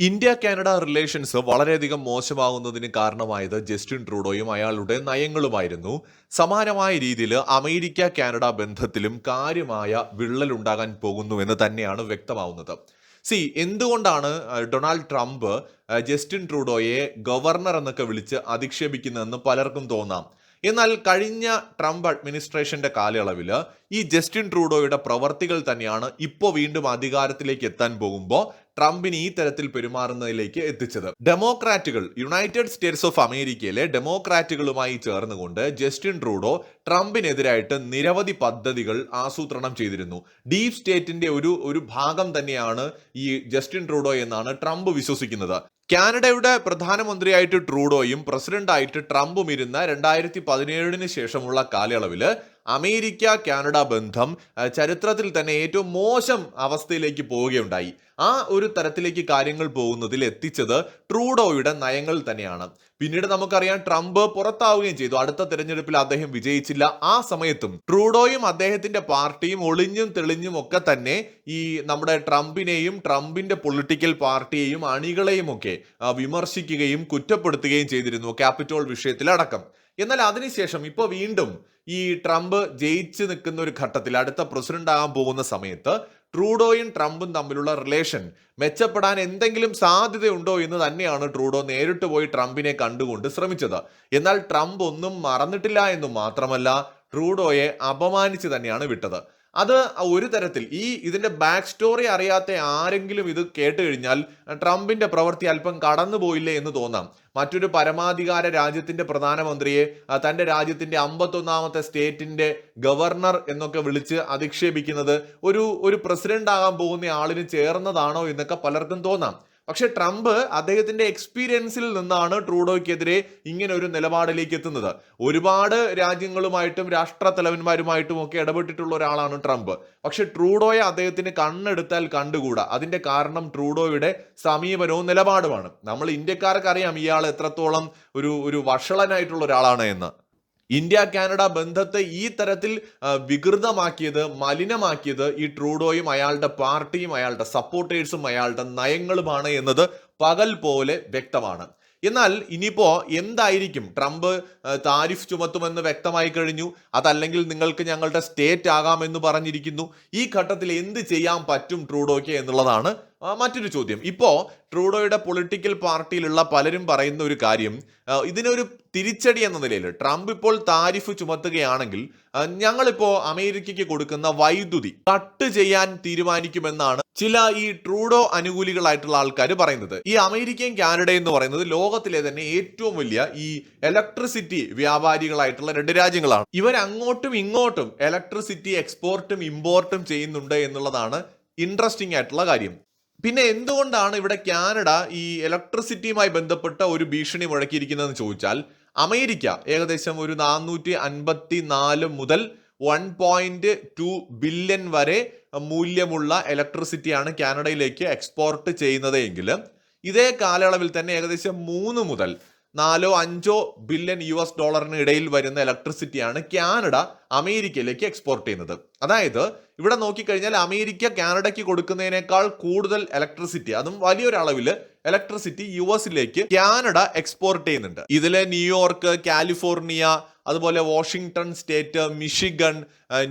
India Canada relations വളരെയധികം മോശമാകുന്നതിന് കാരണമായത് Justin ട്രൂഡോയും അയാളുടെ നയങ്ങളുമായിരുന്നു. സമാനമായ രീതിയിൽ അമേരിക്ക കാനഡ ബന്ധത്തിലും കാര്യമായ വിള്ളലുണ്ടാകാൻ പോകുന്നുവെന്ന് തന്നെയാണ് വ്യക്തമാവുന്നത്. സി എന്തുകൊണ്ടാണ് ഡൊണാൾഡ് ട്രംപ് ജസ്റ്റിൻ ട്രൂഡോയെ ഗവർണർ എന്നൊക്കെ വിളിച്ച് അധിക്ഷേപിക്കുന്നതെന്ന് പലർക്കും തോന്നാം. എന്നാൽ കഴിഞ്ഞ ട്രംപ് അഡ്മിനിസ്ട്രേഷന്റെ കാലയളവിൽ ഈ ജസ്റ്റിൻ ട്രൂഡോയുടെ പ്രവർത്തികൾ തന്നെയാണ് ഇപ്പോൾ വീണ്ടും അധികാരത്തിലേക്ക് എത്താൻ പോകുമ്പോൾ ട്രംപിന് ഈ തരത്തിൽ പെരുമാറുന്നതിലേക്ക് എത്തിച്ചത്. ഡെമോക്രാറ്റുകൾ യുണൈറ്റഡ് സ്റ്റേറ്റ്സ് ഓഫ് അമേരിക്കയിലെ ഡെമോക്രാറ്റുകളുമായി ചേർന്നുകൊണ്ട് ജസ്റ്റിൻ ട്രൂഡോ ട്രംപിനെതിരായിട്ട് നിരവധി പദ്ധതികൾ ആസൂത്രണം ചെയ്തിരുന്നു. ഡീപ് സ്റ്റേറ്റിന്റെ ഒരു ഒരു ഭാഗം തന്നെയാണ് ഈ ജസ്റ്റിൻ ട്രൂഡോ എന്നാണ് ട്രംപ് വിശ്വസിക്കുന്നത്. കാനഡയുടെ പ്രധാനമന്ത്രിയായിട്ട് ട്രൂഡോയും പ്രസിഡന്റായിട്ട് ട്രംപും ഇരുന്ന രണ്ടായിരത്തി പതിനേഴിന് ശേഷമുള്ള കാലയളവിൽ അമേരിക്ക കാനഡ ബന്ധം ചരിത്രത്തിൽ തന്നെ ഏറ്റവും മോശം അവസ്ഥയിലേക്ക് പോവുകയുണ്ടായി. ആ ഒരു തരത്തിലേക്ക് കാര്യങ്ങൾ പോകുന്നതിൽ എത്തിച്ചത് ട്രൂഡോയുടെ നയങ്ങൾ തന്നെയാണ്. പിന്നീട് നമുക്കറിയാം ട്രംപ് പുറത്താവുകയും ചെയ്തു. അടുത്ത തെരഞ്ഞെടുപ്പിൽ അദ്ദേഹം വിജയിച്ചില്ല. ആ സമയത്തും ട്രൂഡോയും അദ്ദേഹത്തിന്റെ പാർട്ടിയും ഒളിഞ്ഞും തെളിഞ്ഞും ഒക്കെ തന്നെ ഈ നമ്മുടെ ട്രംപിനെയും ട്രംപിന്റെ പൊളിറ്റിക്കൽ പാർട്ടിയെയും അണികളെയും ഒക്കെ വിമർശിക്കുകയും കുറ്റപ്പെടുത്തുകയും ചെയ്തിരുന്നു ക്യാപിറ്റോൾ വിഷയത്തിലടക്കം. എന്നാൽ അതിനുശേഷം ഇപ്പോൾ വീണ്ടും ഈ ട്രംപ് ജയിച്ചു നിൽക്കുന്ന ഒരു ഘട്ടത്തിൽ അടുത്ത പ്രസിഡന്റ് ആകാൻ പോകുന്ന സമയത്ത് ട്രൂഡോയും ട്രംപും തമ്മിലുള്ള റിലേഷൻ മെച്ചപ്പെടാൻ എന്തെങ്കിലും സാധ്യതയുണ്ടോ എന്ന് തന്നെയാണ് ട്രൂഡോ നേരിട്ട് പോയി ട്രംപിനെ കണ്ടുകൊണ്ട് ശ്രമിച്ചത്. എന്നാൽ ട്രംപ് ഒന്നും മറന്നിട്ടില്ല എന്നും മാത്രമല്ല ട്രൂഡോയെ അപമാനിച്ച് തന്നെയാണ് വിട്ടത്. അത് ഒരു തരത്തിൽ ഈ ഇതിന്റെ ബാക്ക് സ്റ്റോറി അറിയാത്ത ആരെങ്കിലും ഇത് കേട്ട് കഴിഞ്ഞാൽ ട്രംപിന്റെ പ്രവൃത്തി അല്പം കടന്നുപോയില്ലേ എന്ന് തോന്നാം. മറ്റൊരു പരമാധികാര രാജ്യത്തിന്റെ പ്രധാനമന്ത്രിയെ തന്റെ രാജ്യത്തിന്റെ അമ്പത്തൊന്നാമത്തെ സ്റ്റേറ്റിന്റെ ഗവർണർ എന്നൊക്കെ വിളിച്ച് അധിക്ഷേപിക്കുന്നത് ഒരു ഒരു പ്രസിഡന്റ് ആകാൻ പോകുന്ന ആളിന് ചേർന്നതാണോ എന്നൊക്കെ പലർക്കും തോന്നാം. പക്ഷെ ട്രംപ് അദ്ദേഹത്തിന്റെ എക്സ്പീരിയൻസിൽ നിന്നാണ് ട്രൂഡോയ്ക്കെതിരെ ഇങ്ങനെ ഒരു നിലപാടിലേക്ക് എത്തുന്നത്. ഒരുപാട് രാജ്യങ്ങളുമായിട്ടും രാഷ്ട്ര തലവന്മാരുമായിട്ടും ഒക്കെ ഇടപെട്ടിട്ടുള്ള ഒരാളാണ് ട്രംപ്. പക്ഷെ ട്രൂഡോയെ അദ്ദേഹത്തിന് കണ്ണെടുത്താൽ കണ്ടുകൂടാ? അതിന്റെ കാരണം ട്രൂഡോയുടെ സമീപനവും നിലപാടുമാണ്. നമ്മൾ ഇന്ത്യക്കാർക്ക് അറിയാം ഇയാൾ എത്രത്തോളം ഒരു ഒരു വഷളനായിട്ടുള്ള ഒരാളാണ് എന്ന്. ഇന്ത്യ കാനഡ ബന്ധത്തെ ഈ തരത്തിൽ വികൃതമാക്കിയത് മലിനമാക്കിയത് ഈ ട്രൂഡോയും അയാളുടെ പാർട്ടിയും അയാളുടെ സപ്പോർട്ടേഴ്സും അയാളുടെ നയങ്ങളുമാണ് എന്നത് പകൽ പോലെ വ്യക്തമാണ്. എന്നാൽ ഇനിയിപ്പോൾ എന്തായിരിക്കും? ട്രംപ് താരിഫ് ചുമത്തുമെന്ന് വ്യക്തമായി കഴിഞ്ഞു. അതല്ലെങ്കിൽ നിങ്ങൾക്ക് ഞങ്ങളുടെ സ്റ്റേറ്റ് ആകാമെന്ന് പറഞ്ഞിരിക്കുന്നു. ഈ ഘട്ടത്തിൽ എന്ത് ചെയ്യാൻ പറ്റും ട്രൂഡോയ്ക്ക് എന്നുള്ളതാണ് മറ്റൊരു ചോദ്യം. ഇപ്പോൾ ട്രൂഡോയുടെ പൊളിറ്റിക്കൽ പാർട്ടിയിലുള്ള പലരും പറയുന്ന ഒരു കാര്യം ഇതിനൊരു തിരിച്ചടി എന്ന നിലയിൽ ട്രംപ് ഇപ്പോൾ താരിഫ് ചുമത്തുകയാണെങ്കിൽ ഞങ്ങളിപ്പോൾ ഞങ്ങളിപ്പോ അമേരിക്കയ്ക്ക് കൊടുക്കുന്ന വൈദ്യുതി കട്ട് ചെയ്യാൻ തീരുമാനിക്കുമെന്നാണ് ചില ഈ ട്രൂഡോ അനുകൂലികളായിട്ടുള്ള ആൾക്കാർ പറയുന്നത്. ഈ അമേരിക്കയും കാനഡയും എന്ന് പറയുന്നത് ലോകത്തിലെ തന്നെ ഏറ്റവും വലിയ ഈ ഇലക്ട്രിസിറ്റി വ്യാപാരികളായിട്ടുള്ള രണ്ട് രാജ്യങ്ങളാണ്. ഇവർ അങ്ങോട്ടും ഇങ്ങോട്ടും ഇലക്ട്രിസിറ്റി എക്സ്പോർട്ടും ഇമ്പോർട്ടും ചെയ്യുന്നുണ്ട് എന്നുള്ളതാണ് ഇൻട്രസ്റ്റിംഗ് ആയിട്ടുള്ള കാര്യം. പിന്നെ എന്തുകൊണ്ടാണ് ഇവിടെ കാനഡ ഈ ഇലക്ട്രിസിറ്റിയുമായി ബന്ധപ്പെട്ട ഒരു ഭീഷണി മുഴക്കിയിരിക്കുന്നതെന്ന് ചോദിച്ചാൽ അമേരിക്ക ഏകദേശം ഒരു നാനൂറ്റി അൻപത്തി നാല് മുതൽ വൺ പോയിന്റ് ടു ബില്യൺ വരെ മൂല്യമുള്ള ഇലക്ട്രിസിറ്റിയാണ് കാനഡയിലേക്ക് എക്സ്പോർട്ട് ചെയ്യുന്നത് എങ്കിൽ ഇതേ കാലയളവിൽ തന്നെ ഏകദേശം മൂന്ന് മുതൽ നാലോ അഞ്ചോ ബില്യൺ യു എസ് ഡോളറിന് ഇടയിൽ വരുന്ന ഇലക്ട്രിസിറ്റിയാണ് കാനഡ അമേരിക്കയിലേക്ക് എക്സ്പോർട്ട് ചെയ്യുന്നത്. അതായത് ഇവിടെ നോക്കിക്കഴിഞ്ഞാൽ അമേരിക്ക കാനഡയ്ക്ക് കൊടുക്കുന്നതിനേക്കാൾ കൂടുതൽ ഇലക്ട്രിസിറ്റി അതും വലിയൊരളവിൽ ഇലക്ട്രിസിറ്റി യു എസിലേക്ക് കാനഡ എക്സ്പോർട്ട് ചെയ്യുന്നുണ്ട്. ഇതിൽ ന്യൂയോർക്ക് കാലിഫോർണിയ അതുപോലെ Washington state Michigan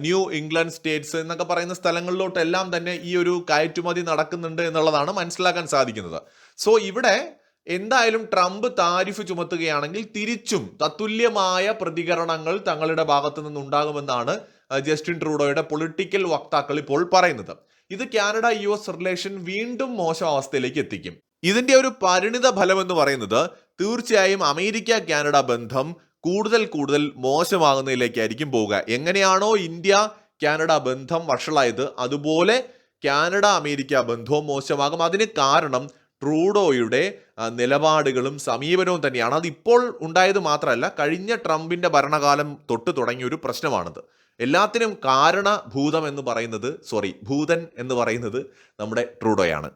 new England states എന്നൊക്കെ പറയുന്ന സ്ഥലങ്ങളിലോട്ടെല്ലാം തന്നെ ഈ ഒരു കയറ്റുമതി നടക്കുന്നുണ്ട് എന്നുള്ളതാണ് മനസ്സിലാക്കാൻ സാധിക്കുന്നത്. സോ ഇവിടെ എന്തായാലും ട്രംപ് താരിഫ് ചുമത്തുകയാണെങ്കിൽ തിരിച്ചും തത്തുല്യമായ പ്രതികരണങ്ങൾ തങ്ങളുടെ ഭാഗത്തു നിന്നുണ്ടാകുമെന്നാണ് ജസ്റ്റിൻ ട്രൂഡോയുടെ പൊളിറ്റിക്കൽ വക്താക്കൾ ഇപ്പോൾ പറയുന്നത്. ഇത് കാനഡ യു എസ് റിലേഷൻ വീണ്ടും മോശം അവസ്ഥയിലേക്ക് എത്തിക്കും. ഇതിന്റെ ഒരു പരിണിത ഫലം എന്ന് പറയുന്നത് തീർച്ചയായും അമേരിക്ക കാനഡ ബന്ധം കൂടുതൽ കൂടുതൽ മോശമാകുന്നതിലേക്കായിരിക്കും പോവുക. എങ്ങനെയാണോ ഇന്ത്യ കാനഡ ബന്ധം വഷളായത് അതുപോലെ കാനഡ അമേരിക്ക ബന്ധവും മോശമാകും. അതിന് കാരണം ട്രൂഡോയുടെ നിലപാടുകളും സമീപനവും തന്നെയാണ്. അതിപ്പോൾ ഉണ്ടായത് മാത്രമല്ല കഴിഞ്ഞ ട്രംപിന്റെ ഭരണകാലം തൊട്ട് തുടങ്ങിയ ഒരു പ്രശ്നമാണത്. എല്ലാത്തിനും കാരണഭൂതം എന്ന് പറയുന്നത് സോറി ഭൂതൻ എന്ന് പറയുന്നത് നമ്മുടെ ട്രൂഡോയാണ്.